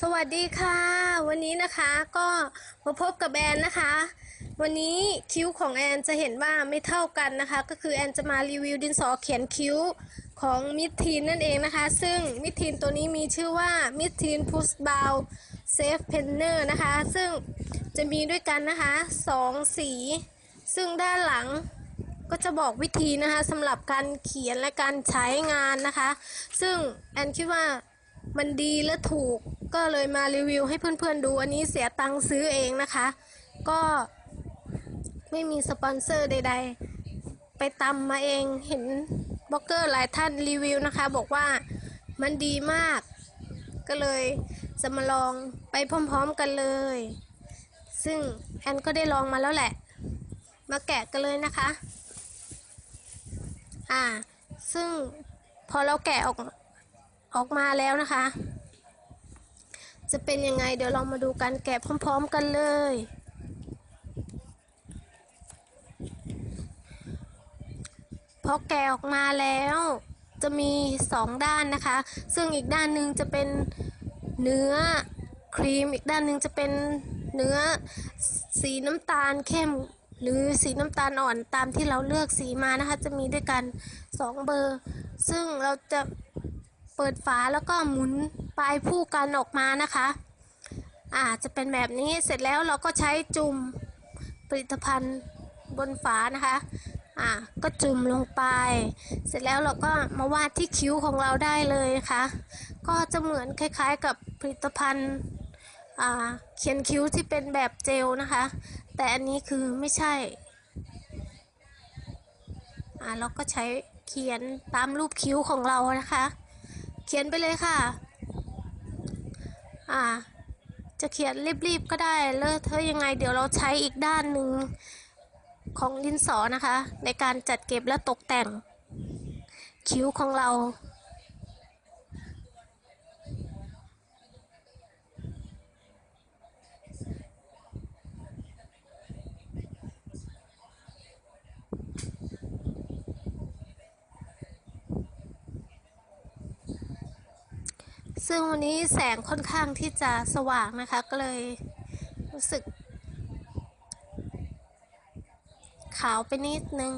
สวัสดีค่ะ วันนี้นะคะก็มาพบกับแอนนะคะ วันนี้คิ้วของแอนจะเห็นว่าไม่เท่ากันนะคะ ก็คือแอนจะมารีวิวดินสอเขียนคิ้วของมิดทีนนั่นเองนะคะ ซึ่งมิดทีนตัวนี้มีชื่อว่ามิดทีนพุสบาวเซฟเพนเนอร์นะคะ ซึ่งจะมีด้วยกันนะคะสองสี ซึ่งด้านหลังก็จะบอกวิธีนะคะสำหรับการเขียนและการใช้งานนะคะ ซึ่งแอนคิดว่ามันดีและถูก ก็เลยมารีวิวให้เพื่อนๆดู อันนี้เสียตังค์ซื้อเองนะคะ ก็ไม่มีสปอนเซอร์ใด ๆ ไปตำมาเองเห็นบล็อกเกอร์หลายท่านรีวิวนะคะ บอกว่ามันดีมาก ก็เลยจะมาลองไปพร้อมๆกันเลย ซึ่งแอนก็ได้ลองมาแล้วแหละ มาแกะกันเลยนะคะ อ่า ซึ่งพอเราแกะออกออกมาแล้วนะคะ จะเป็นยังไง เดี๋ยวเรามาดูกันแกะพร้อม ๆ กันเลย พอแกะออกมาแล้วจะมีสองด้านนะคะ ซึ่งอีกด้านหนึ่งจะเป็นเนื้อครีม อีกด้านหนึ่งจะเป็นเนื้อสีน้ำตาลเข้มหรือสีน้ำตาลอ่อนตามที่เราเลือกสีมานะคะ จะมีด้วยกันสองเบอร์ ซึ่งเราจะ เปิดฝาแล้วก็หมุนปลายผู้กันออกมานะคะ อ่าจะเป็นแบบนี้เสร็จแล้วเราก็ใช้จุ่มผลิตภัณฑ์บนฝานะคะ อ่าก็จุ่มลงไป เสร็จแล้วเราก็มาวาดที่คิ้วของเราได้เลยนะคะก็จะเหมือนคล้าย ๆ กับผลิตภัณฑ์อ่าเขียนคิ้วที่เป็นแบบเจลนะคะ แต่อันนี้คือไม่ใช่ อ่าเราก็ใช้เขียนตามรูปคิ้วของเรานะคะ เขียนไปเลยค่ะ อ่า จะเขียนรีบๆก็ได้เลอะเทอะยังไง เดี๋ยวเราใช้อีกด้านหนึ่งของดินสอนะคะ ในการจัดเก็บและตกแต่งคิ้วของเรา ซึ่งวันนี้แสงค่อนข้างที่จะสว่างนะคะ ก็เลยรู้สึก ขาวไปนิดนึง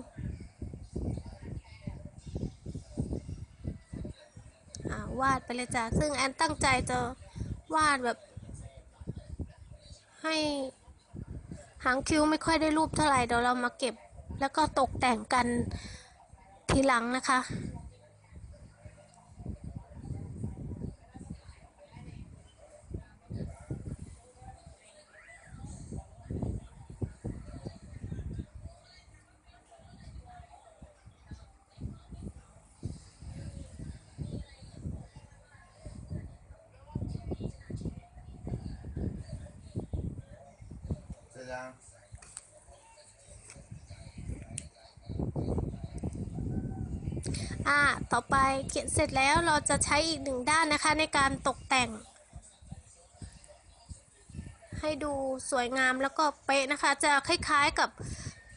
วาดไปเลยจ้ะซึ่งแอนตั้งใจจะวาดแบบ ให้หางคิ้วไม่ค่อยได้รูปเท่าไหร่เดี๋ยวเรามาเก็บ แล้วก็ตกแต่งกันทีหลังนะคะ จยังอ่าต่อไปเขียนเสร็จแล้วเราจะใช้อีกหนึ่งด้านนะคะในการตกแต่ง ให้ดูสวยงามแล้วก็เป๊ะนะคะ จะคล้ายๆกับ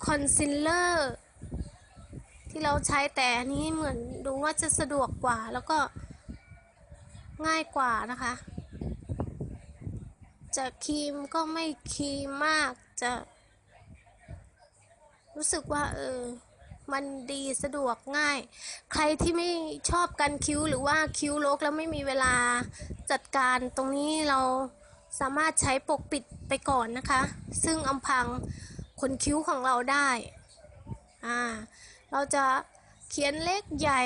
คอนซีลเลอร์ที่เราใช้แต่อันนี้เหมือนดูว่าจะสะดวกกว่าแล้วก็ง่ายกว่านะคะ จะครีมก็ไม่ครีมมากจะ รู้สึกว่า เออ มันดีสะดวกง่าย ใครที่ไม่ชอบกันคิ้วหรือว่าคิ้วรกแล้วไม่มีเวลาจัดการตรงนี้เราสามารถใช้ปกปิดไปก่อนนะคะ ซึ่งอำพังขนคิ้วของเราได้อ่าเราจะเขียนเล็กใหญ่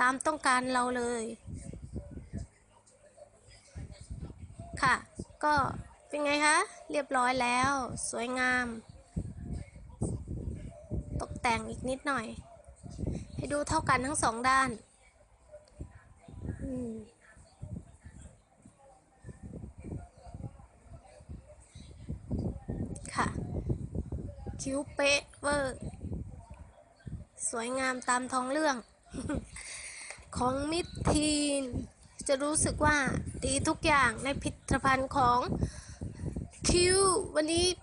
ตามต้องการเราเลย ค่ะ ก็เป็นไงคะ เรียบร้อยแล้ว สวยงาม ตกแต่งอีกนิดหน่อย ให้ดูเท่ากันทั้งสองด้านค่ะ คิ้วเป๊ะเวอร์สวยงามตามท้องเรื่อง ของมิทีน จะรู้สึกว่าดีทุกอย่างในผลิตภัณฑ์ของคิววันนี้ไป